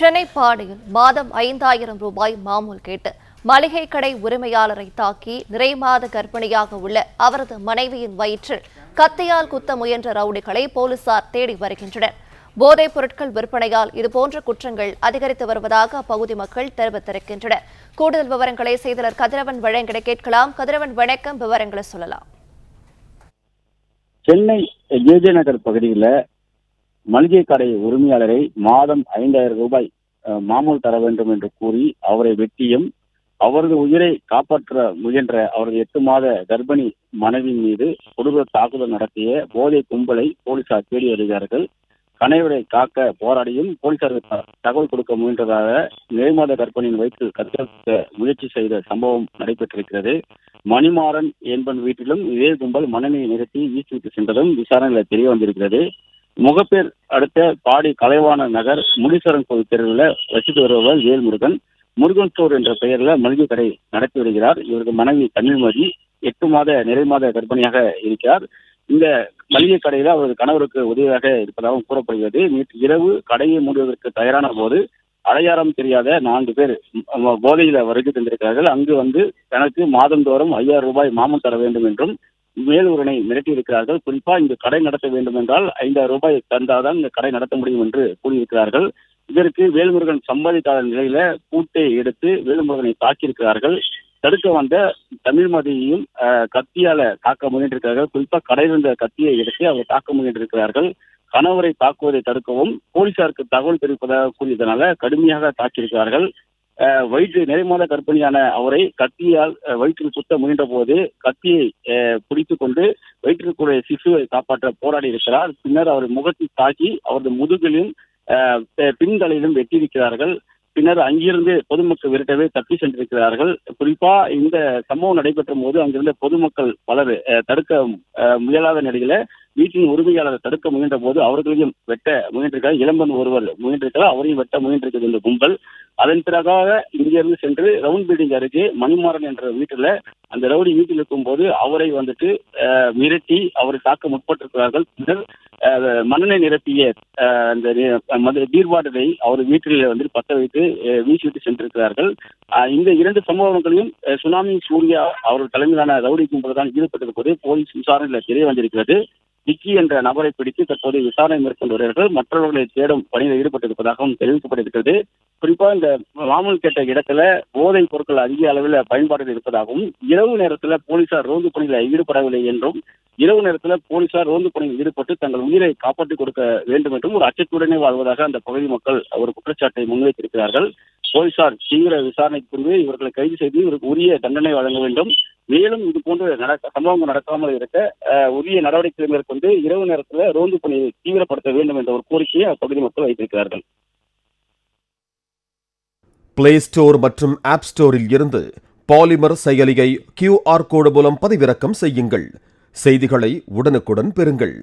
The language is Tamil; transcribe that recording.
சென்னை பாடியில் மாதம் ஐந்தாயிரம் ரூபாய் மாமூல் கேட்டு மளிகை கடை உரிமையாளரை தாக்கி நிறைமாத கர்ப்பிணியாக உள்ள அவரது மனைவியின் வயிற்றில் கத்தியால் குத்த முயன்ற ரவுடிகளை போலீசார் தேடி வருகின்றனர். போதைப் பொருட்கள் விற்பனையால் இதுபோன்ற குற்றங்கள் அதிகரித்து வருவதாக அப்பகுதி மக்கள் தெரிவித்திருக்கின்றனர். கூடுதல் விவரங்களை செய்தலர் கதிரவன் வழங்கிட கேட்கலாம். கதிரவன் வணக்கம். விவரங்களை சொல்லலாம். சென்னை ஜேஜே நகர் பகுதியில் மளிகை கடை உரிமையாளரை மாதம் ஐந்தாயிரம் ரூபாய் மாமூல் தர வேண்டும் என்று கூறி அவரை வெட்டியும் அவரது உயிரை காப்பாற்ற முயன்ற அவரது எட்டு மாத கர்ப்பிணி மனைவி மீது கொடூர தாக்குதல் நடத்திய போதை கும்பலை போலீசார் தேடி வருகிறார்கள். கணவரை காக்க போராடியும் போலீசாருக்கு தகவல் கொடுக்க முயன்றதாக நிறைமாத கர்ப்பணியின் வைத்து கத்தரிக்க முயற்சி செய்த சம்பவம் நடைபெற்றிருக்கிறது. மணிமாறன் என்பன் வீட்டிலும் இதே கும்பல் மனைவியை நிறுத்தி வீசிவிட்டு சென்றதும் விசாரணையில் தெரிய வந்திருக்கிறது. முகப்பேர் அடுத்த பாடி கலைவாண நகர் முனீஸ்வரன் கோவில் தெருவில் வசித்து வருபவர் வேல்முருகன். முருகன் ஸ்டோர் என்ற பெயரில் மளிகை கடை நடத்தி வருகிறார். இவரது மனைவி தமிழ்மதி எட்டு மாத நிறை மாத கர்ப்பிணியாக இருக்கிறார். இந்த மளிகை கடையில் அவரது கணவருக்கு உதவியாக இருப்பதாகவும் கூறப்படுகிறது. நேற்று இரவு கடையை மூடுவதற்கு தயாரான போது அடையாளம் தெரியாத நான்கு பேர் போதையில் போதையில வருகை தந்திருக்கிறார்கள். அங்கு வந்து தனக்கு மாதந்தோறும் ஐயாயிரம் ரூபாய் மாமம் தர வேண்டும் என்றும் மேலூரனை மிரட்டியிருக்கிறார்கள். குறிப்பா இங்கு கடை நடத்த வேண்டும் என்றால் ஐந்தாயிரம் ரூபாய் தந்தாதான் இந்த கடை நடத்த முடியும் என்று கூறியிருக்கிறார்கள். இதற்கு வேல்முருகன் சம்மதிக்காத நிலையில கூட்டை எடுத்து வேல்முருகனை தாக்கியிருக்கிறார்கள். தடுக்க வந்த தமிழ் மதியையும் கத்தியால தாக்க முயன்றிருக்கிறார்கள். குறிப்பா கடையில் இருந்த கத்தியை எடுத்து அவர் தாக்க முயன்றிருக்கிறார்கள். கணவரை தாக்குவதை தடுக்கவும் போலீசாருக்கு தகவல் தெரிவிப்பதாக கூறியதனால கடுமையாக தாக்கியிருக்கிறார்கள். வயிற்று நிறைமாத கர்ப்பிணியான அவரை கத்தியால் வயிற்றில் சுத்த முயன்ற போது கத்தியை அஹ், பிடித்துக் கொண்டு வயிற்றுக்குரிய சிசுவை காப்பாற்ற போராடி இருக்கிறார் பின்னர் அவர் முகத்தில் தாக்கி அவரது முதுகிலும் பின்தலையிலும் வெட்டியிருக்கிறார்கள். பின்னர் அங்கிருந்து பொதுமக்கள் விரட்டவே தப்பி சென்றிருக்கிறார்கள். குறிப்பா இந்த சம்பவம் நடைபெற்ற போது அங்கிருந்த பொதுமக்கள் பலர் தடுக்க முயலாத நிலையில வீட்டின் உரிமையாளரை தடுக்க முயன்ற போது அவர்களையும் வெட்ட முயன்றிருக்கிறார். இளம்பன் ஒருவர் முயன்றிருக்கிறார். அவரையும் வெட்ட முயன்றிருக்கிறது இந்த கும்பல். அதன் பிறகாக இங்கிருந்து சென்று ரவுண்ட் பில்டிங் அருகே மணிமாறன் என்ற வீட்டுல அந்த ரவுடி வீட்டில் இருக்கும் போது அவரை வந்துட்டு அஹ், மிரட்டி அவரை தாக்க முற்பட்டிருக்கிறார்கள். பின்னர் அஹ், மண்ணெண்ணை நிரப்பிய அஹ், அந்த நி- அவர் வீட்டில் வந்து பத்த வைத்து வீசிவிட்டு சென்றிருக்கிறார்கள். இந்த இரண்டு சம்பவங்களையும் சுனாமி சூர்யா அவர்கள் தலைமையிலான ரவுடி கும்பல் தான் ஈடுபட்டிருப்பது. போலீஸ் விசாரணையில் தெரிய வந்திருக்கிறது. டிக்கி என்ற நபரை பிடித்து தற்போது விசாரணை மேற்கொண்டு வருகிறார்கள். மற்றவர்களை தேடும் பணியில் ஈடுபட்டிருப்பதாகவும் தெரிவிக்கப்பட்டிருக்கிறது குறிப்பா இந்த மாமூல் கேட்ட இடத்துல போதைப் பொருட்கள் அதிக அளவில் பயன்பாட்டில் இருப்பதாகவும் இரவு நேரத்துல போலீசார் ரோந்து பணியில் ஈடுபடவில்லை என்றும் இரவு நேரத்துல போலீசார் ரோந்து பணியில் ஈடுபட்டு தங்கள் உயிரை காப்பாற்றிக் கொடுக்க வேண்டும் என்றும் ஒரு அச்சத்துடனே வாழ்வதாக அந்த பகுதி மக்கள் ஒரு குற்றச்சாட்டை முன்வைத்திருக்கிறார்கள். போலீசார் தீவிர விசாரணைக்கு பின்பு இவர்களை கைது செய்து இவருக்கு உரிய தண்டனை வழங்க வேண்டும். மேலும் இது போன்ற நடக்க சம்பவங்கள் நடக்காமல் இருக்க உரிய நடவடிக்கை மேற்கொண்டு இரவு நேரத்தில் ரோந்து பணியை தீவிரப்படுத்த வேண்டும் என்ற ஒரு கோரிக்கையை அப்பகுதி மக்கள் வைத்திருக்கிறார்கள். பிளே ஸ்டோர் மற்றும் ஆப் ஸ்டோரில் இருந்து பாலிமர் செயலியை கியூஆர் கோடு மூலம் பதிவிறக்கம் செய்யுங்கள். செய்திகளை உடனுக்குடன் பெறுங்கள்.